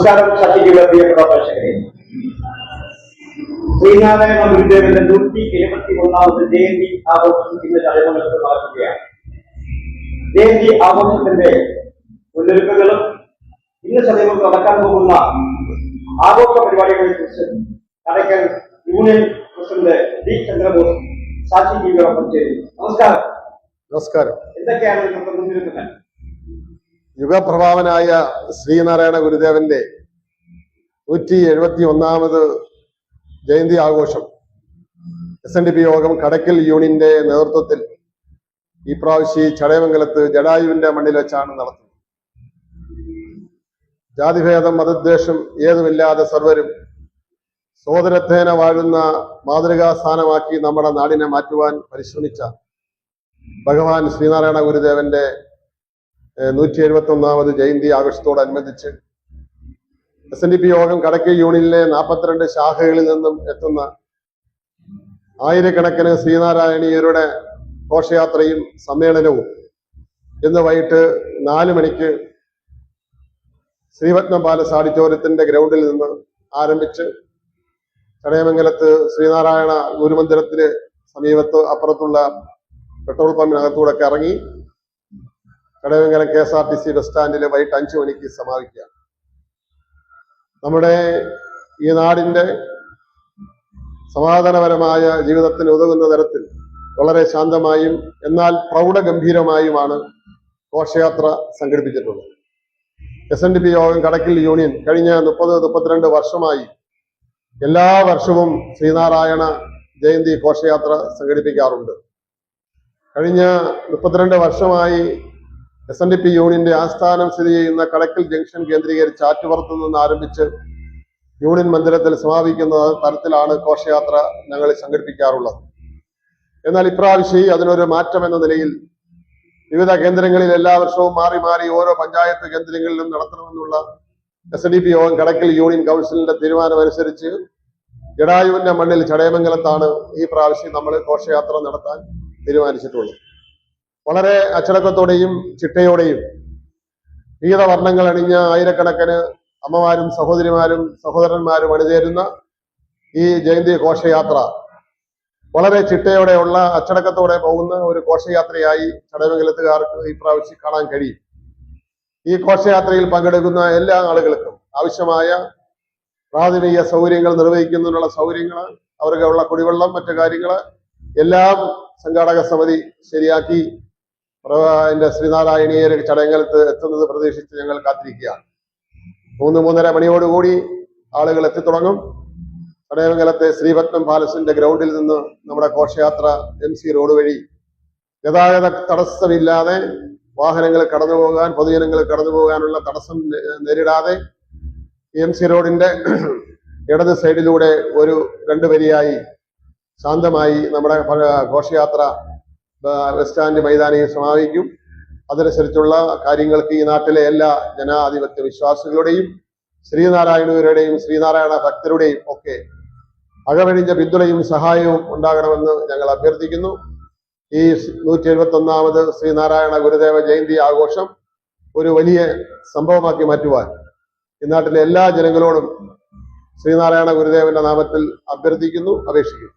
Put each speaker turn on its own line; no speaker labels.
നമസ്കാരം സത്യയുടെ പ്രിയപ്പെട്ട പ്രേക്ഷകരെ ശ്രീനാരായണ ഗുരുദേവന്റെ നൂറ്റി എഴുപത്തി ഒന്നാമത് ജയന്തി ആഘോഷം ഇന്ന് തലമുറകൾക്ക് നടക്കുകയാണ്. ജയന്തി ആഘോഷത്തിന്റെ മുന്നൊരുക്കങ്ങളും ഇന്ന് ചടയമംഗലത്ത് നടക്കാൻ പോകുന്ന ആഘോഷ പരിപാടികളെ കുറിച്ച് Kadakkal union president D Chandrabose സാക്ഷി ജീവിതം ചേരുന്നു. നമസ്കാരം.
നമസ്കാരം.
എന്തൊക്കെയാണ് ഇന്നത്തെ മുന്നൊരുക്കങ്ങൾ?
യുഗപ്രഭാവനായ ശ്രീനാരായണ ഗുരുദേവന്റെ നൂറ്റി എഴുപത്തി ഒന്നാമത് ജയന്തി ആഘോഷം. S N D P Yogam കടക്കൽ യൂണിയന്റെ നേതൃത്വത്തിൽ ഈ പ്രാവശ്യം ചടയമംഗലത്ത് ജഡായുവിന്റെ മണ്ണിൽ വെച്ചാണ് നടത്തുന്നത്. ജാതിഭേദം മതദ്വേഷം ഏതുമില്ലാതെ സർവരും സോദരത്തേന വാഴുന്ന മാതൃകാ സ്ഥാനമാക്കി നമ്മുടെ നാടിനെ മാറ്റുവാൻ പരിശ്രമിച്ച ഭഗവാൻ ശ്രീനാരായണ ഗുരുദേവന്റെ നൂറ്റി എഴുപത്തി ഒന്നാമത് ജയന്തി ആഘോഷത്തോടനുബന്ധിച്ച് S N D P Yogam Kadakkal യൂണിയനിലെ നാൽപ്പത്തിരണ്ട് ശാഖകളിൽ നിന്നും എത്തുന്ന ആയിരക്കണക്കിന് ശ്രീനാരായണീയരുടെ ഘോഷയാത്രയും സമ്മേളനവും ഇന്ന് വൈകിട്ട് നാല് മണിക്ക് ശ്രീപത്മം പാലസ് ഓഡിറ്റോറിയത്തിന്റെ ഗ്രൗണ്ടിൽ നിന്ന് ആരംഭിച്ച് ചടയമംഗലത്ത് ശ്രീനാരായണ ഗുരുമന്ദിരത്തിന് സമീപത്ത് അപ്പുറത്തുള്ള പെട്രോൾ പമ്പിനകത്തൂടെ ഇറങ്ങി Kadavankara K S R T C bus സ്റ്റാൻഡിൽ വൈകിട്ട് അഞ്ചു മണിക്ക് സമാപിക്കുക നമ്മുടെ ഈ നാടിന്റെ സമാധാനപരമായ ജീവിതത്തിന് ഉതകുന്ന തരത്തിൽ വളരെ ശാന്തമായും എന്നാൽ പ്രൗഢഗംഭീരമായുമാണ് ഘോഷയാത്ര സംഘടിപ്പിച്ചിട്ടുള്ളത്. S N D P Yogam Kadakkal union കഴിഞ്ഞ മുപ്പത് മുപ്പത്തിരണ്ട് വർഷമായി എല്ലാ വർഷവും ശ്രീനാരായണ ജയന്തി ഘോഷയാത്ര സംഘടിപ്പിക്കാറുണ്ട്. കഴിഞ്ഞ മുപ്പത്തിരണ്ട് വർഷമായി എസ് എൻ ഡി പി യൂണിയന്റെ ആസ്ഥാനം സ്ഥിതി ചെയ്യുന്ന കടക്കൽ ജംഗ്ഷൻ കേന്ദ്രീകരിച്ച് ആറ്റുപുറത്തു നിന്ന് ആരംഭിച്ച് യൂണിയൻ മന്ദിരത്തിൽ സമാപിക്കുന്ന തരത്തിലാണ് ഘോഷയാത്ര ഞങ്ങൾ സംഘടിപ്പിക്കാറുള്ളത്. എന്നാൽ ഇപ്രാവശ്യം അതിനൊരു മാറ്റം എന്ന നിലയിൽ വിവിധ കേന്ദ്രങ്ങളിൽ എല്ലാ വർഷവും മാറി മാറി ഓരോ പഞ്ചായത്ത് കേന്ദ്രങ്ങളിലും നടത്തണമെന്നുള്ള എസ് ഡി പി യോഗം കടക്കൽ യൂണിയൻ കൗൺസിലിന്റെ തീരുമാനമനുസരിച്ച് ജഡായുവിന്റെ മണ്ണിൽ ചടയമംഗലത്താണ് ഈ പ്രാവശ്യം നമ്മൾ ഘോഷയാത്ര നടത്താൻ തീരുമാനിച്ചിട്ടുള്ളത്. വളരെ അച്ചടക്കത്തോടെയും ചിട്ടയോടെയും വിവിധ വർണങ്ങൾ അണിഞ്ഞ ആയിരക്കണക്കിന് അമ്മമാരും സഹോദരിമാരും സഹോദരന്മാരും അണിചേരുന്ന ഈ ജയന്തി ഘോഷയാത്ര വളരെ ചിട്ടയോടെയുള്ള അച്ചടക്കത്തോടെ പോകുന്ന ഒരു ഘോഷയാത്രയായി ചടയമംഗലത്തുകാർക്ക് ഈ പ്രാവശ്യം കാണാൻ കഴിയും. ഈ ഘോഷയാത്രയിൽ പങ്കെടുക്കുന്ന എല്ലാ ആളുകൾക്കും ആവശ്യമായ പ്രാഥമിക സൗകര്യങ്ങൾ നിർവഹിക്കുന്നതിനുള്ള സൗകര്യങ്ങൾ അവർക്കുള്ള കുടിവെള്ളം മറ്റു കാര്യങ്ങൾ എല്ലാം സംഘാടക സമിതി ശരിയാക്കി അതിന്റെ ശ്രീനാരായണീയർ ചടങ്ങിൽ എത്തുന്നത് പ്രതീക്ഷിച്ച് ഞങ്ങൾ കാത്തിരിക്കുകയാണ്. മൂന്ന് മൂന്നര മണിയോടുകൂടി ആളുകൾ എത്തിത്തുടങ്ങും. ചടയമംഗലത്തെ ശ്രീപത്മം പാലസിന്റെ ഗ്രൗണ്ടിൽ നിന്ന് നമ്മുടെ ഘോഷയാത്ര എം സി റോഡ് വഴി ഗതാഗത തടസ്സമില്ലാതെ വാഹനങ്ങൾ കടന്നു പോകാൻ പൊതുജനങ്ങൾ കടന്നു പോകാനുള്ള തടസ്സം നേരിടാതെ എം സി റോഡിന്റെ ഇടത് സൈഡിലൂടെ ഒരു രണ്ട് വരിയായി ശാന്തമായി നമ്മുടെ ഘോഷയാത്ര ബസ് സ്റ്റാൻഡ് മൈതാനിയിൽ സമാപിക്കും അതനുസരിച്ചുള്ള കാര്യങ്ങൾക്ക് ഈ നാട്ടിലെ എല്ലാ ജനാധിപത്യ വിശ്വാസികളുടെയും ശ്രീനാരായണരുടെയും ശ്രീനാരായണ ഭക്തരുടെയും ഒക്കെ അഴവഴിഞ്ഞ പിന്തുണയും സഹായവും ഉണ്ടാകണമെന്ന് ഞങ്ങൾ അഭ്യർത്ഥിക്കുന്നു. ഈ നൂറ്റി എഴുപത്തി ഒന്നാമത് ശ്രീനാരായണ ഗുരുദേവ ജയന്തി ആഘോഷം ഒരു വലിയ സംഭവമാക്കി മാറ്റുവാൻ ഈ നാട്ടിലെ എല്ലാ ജനങ്ങളോടും ശ്രീനാരായണ ഗുരുദേവന്റെ നാമത്തിൽ അഭ്യർത്ഥിക്കുന്നു അപേക്ഷിക്കുന്നു.